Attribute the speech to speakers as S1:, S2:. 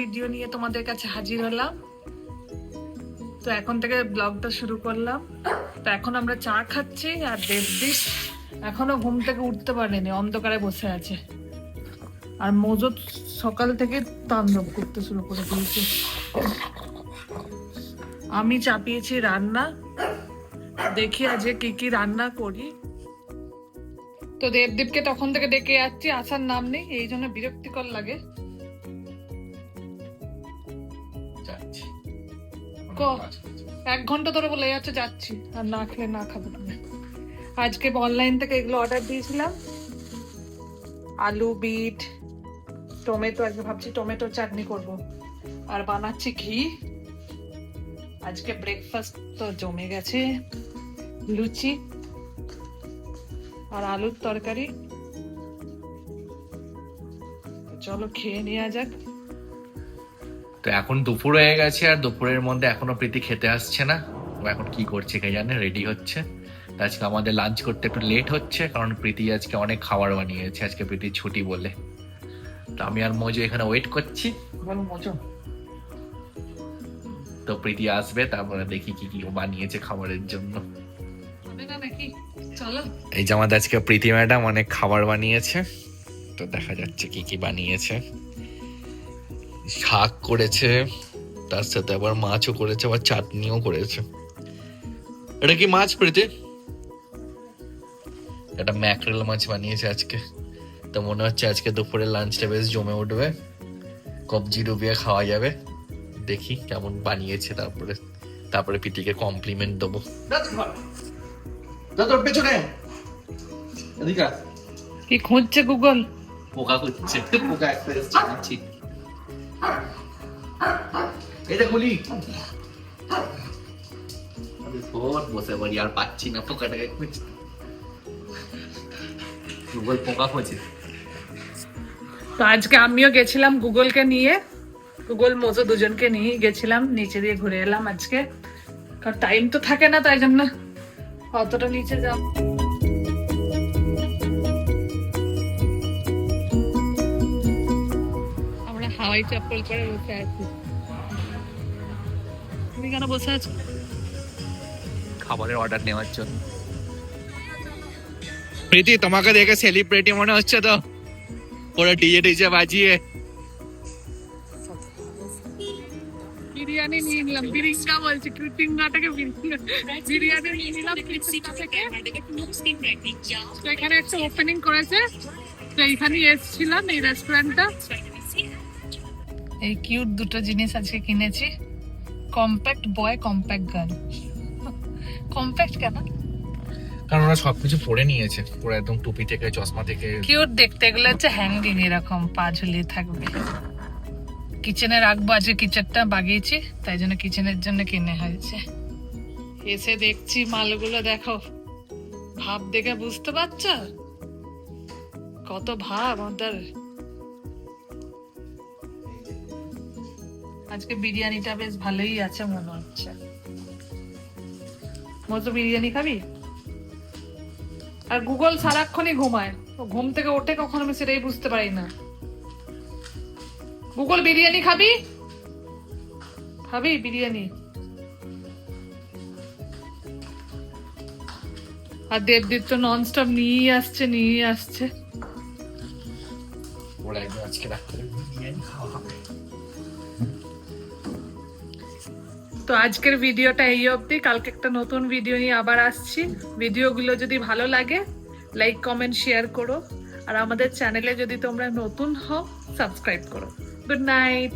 S1: Video নিয়ে তোমাদের কাছে হাজির হলাম। তো এখন থেকে ব্লগটা শুরু করলাম। তো এখন আমরা চা খাচ্ছি আর দেবদীপ এখনও ঘুম থেকে উঠতে পারেনি, অন্ধকারে বসে আছে। আর মজুদ সকাল থেকে তাণ্ডব করতে শুরু করে দিয়েছে। আমি চাপিয়েছি রান্না। দেখি আজকে কি কি রান্না করি। তো দেবদীপকে তখন থেকে ডেকে যাচ্ছি আসার নাম নেই, এই জন্য বিরক্তিকর লাগে। এক ঘণ্টা ধরে বলে যাচ্ছে, যাচ্ছি। আর না খেলে না খাব তুমি। আজকে অনলাইন থেকে এগুলো অর্ডার দিয়েছিলাম। আলু, বিট, টমেটো, আজকে ভাবছি টমেটো চাটনি করব। আর বানাচ্ছি ঘি। আজকে ব্রেকফাস্ট তো জমে গেছে। লুচি আর আলুর তরকারি। চলো খেয়ে নেওয়া যাক।
S2: তো এখন দুপুর হয়ে গেছে আর দুপুরের মধ্যে এখনও প্রীতি খেতে আসছে না। ও এখন কি করছে কে জানে রেডি হচ্ছে। আজকে আমাদের লাঞ্চ করতে একটু লেট হচ্ছে কারণ প্রীতি আজকে অনেক খাবার বানিয়েছে আজকে প্রীতির ছুটি বলে। তো আমি আর মজু এখানে ওয়েট করছি। তো প্রীতি আসবে তারপরে দেখি কি কি ও বানিয়েছে খাবারের জন্য। এই যে আমাদের আজকে প্রীতি ম্যাডাম অনেক খাবার বানিয়েছে তো দেখা যাচ্ছে কি কি বানিয়েছে। শাক করেছে তার সাথে আবার মাছও করেছে আবার চাটনিও করেছে। এটা কি মাছ প্রীতি? এটা ম্যাকরেল মাছ বানিয়েছে আজকে। তো মনে হচ্ছে আজকে দুপুরে লাঞ্চটা বেশ জমে উঠবে। কবজি ডুবিয়ে খাওয়া যাবে। দেখি কেমন বানিয়েছে তারপরে। তারপরে প্রীতিকে কমপ্লিমেন্ট দেবো।
S3: তোর পেছনে।
S1: কি খুঁজছে গুগল?
S2: পোকা খুঁজছে।
S3: পোকা একটা। এটা গুলি
S2: ফোন বসে আর পাচ্ছি না পোকাটাকে খুঁজতে গুগল পোকা
S1: তো আজকে আমিও গেছিলাম গুগলকে নিয়ে। গুগল, মজো দুজনকে নিয়ে গেছিলাম, নিচে দিয়ে ঘুরে এলাম আজকে। কারণ টাইম তো থাকে না, তাই জন্য অতটা নিচে যাব হাওয়াই চপ্পল পরে বসে আছি। তুমি কেন বসে আছো?
S2: খাবারের অর্ডার নেওয়ার জন্য। প্রীতি তোমাকে দেখে সেলিব্রিটি মনে হচ্ছে তো? পুরো ডিজে ডিজে বাজিয়ে।
S1: বিরিয়ানি নিয়ে নিলাম। বিরিঙ্গা বলছে কৃতিঙ্গাটাকে বিরিয়ানি নিয়ে নিলাম এখানে একটা ওপেনিং করেছে। তো এখানে এসেছিলাম এই রেস্টুরেন্টটা এই কিউট দুটো জিনিস আজকে কিনেছি। Compact boy compact girl compact কেন?
S2: কারণ ওরা সবকিছু পরে নিয়েছে। পুরো একদম টুপি থেকে চশমা থেকে।
S1: কিউট দেখতে এগুলো হচ্ছে হ্যাঙ্গিং এরকম পা ঝুলিয়ে থাকবে। কিচেনে রাখব আজকে কিচেনটা বাগিয়েছি তাই জন্য কিচেনের জন্য কিনে হয়েছে। এসে দেখছি মালগুলো দেখো। ভাব দেখে বুঝতে পারছ? কত ভাব আমাদের। আজকে বিরিয়ানিটা বেশ ভালোই আছে মনে হচ্ছে। মতো বিরিয়ানি খাবি? আর গুগল সারাক্ষণই ঘুমায়। ও ঘুম থেকে ওঠে কখন আমি সেটাই বুঝতে পারি না। গুগল, বিরিয়ানি খাবি? খাবি বিরিয়ানি? আর দেবদীপ তো নন স্টপ নিয়েই আসছে নিয়েই আসছে।
S2: ওরা একদম আজকে রাত্রে বিরিয়ানি খাওয়া হবে।
S1: তো আজকের ভিডিওটা এই অবধি। কালকে একটা নতুন ভিডিও নিয়ে আবার আসছি। ভিডিওগুলো যদি ভালো লাগে লাইক কমেন্ট শেয়ার করো। আর আমাদের চ্যানেলে যদি তোমরা নতুন হও সাবস্ক্রাইব করো। Good night